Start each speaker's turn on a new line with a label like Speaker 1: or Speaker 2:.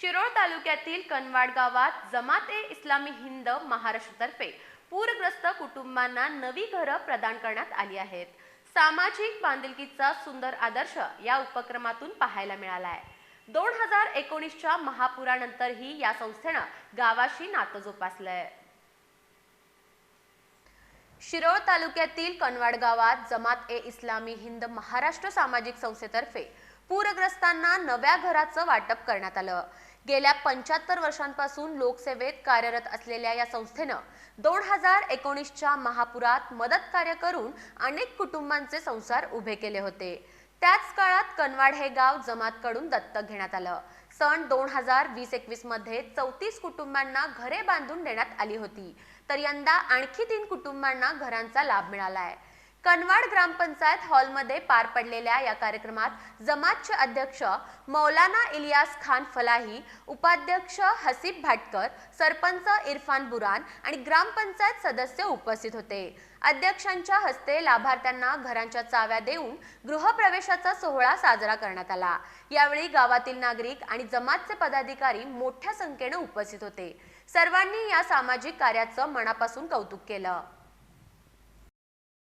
Speaker 1: शिरोळ तालुक्यातील कनवाड गावात जमात ए इस्लामी हिंद महाराष्ट्रतर्फे पूरग्रस्त कुटुंबांना नवी घरं प्रदान करण्यात आली आहेत. सामाजिक बांधिलकीचा सुंदर आदर्श या उपक्रमातून पाहायला मिळाला आहे दोन हजार एकोणीसच्या महापुरानंतरही या संस्थेनं गावाशी नातं जोपासलंय. शिरोळ तालुक्यातील कनवाड गावात जमात ए इस्लामी हिंद महाराष्ट्र सामाजिक संस्थेतर्फे पूरग्रस्तांना नव्या घराचं वाटप करण्यात आलं. गेल्या पंच्याहत्तर वर्षांपासून लोकसेवेत कार्यरत असलेल्या या संस्थेनं दोन हजार एकोणीसच्या महापुरात मदत कार्य करून अनेक कुटुंबांचे संसार उभे केले होते. त्याच काळात कनवाड हे गाव जमातकडून दत्तक घेण्यात आलं. सन दोन हजार वीस एकवीसमध्ये चौतीस कुटुंबांना घरे बांधून देण्यात आली होती. तर यंदा आणखी तीन कुटुंबांना घरांचा लाभ मिळाला आहे कनवाड ग्रामपंचायत हॉलमध्ये पार पडलेल्या या कार्यक्रमात जमातचे अध्यक्ष मौलाना इलियास खान फलाही उपाध्यक्ष हसीब भाटकर सरपंच इरफान बुरान आणि ग्रामपंचायत सदस्य उपस्थित होते. अध्यक्षांच्या हस्ते लाभार्थ्यांना घरांच्या चाव्या देऊन गृहप्रवेशाचा सोहळा साजरा करण्यात आला. यावेळी गावातील नागरिक आणि जमातचे पदाधिकारी मोठ्या संख्येने उपस्थित होते. सर्वांनी या सामाजिक कार्याचं मनापासून कौतुक केलं.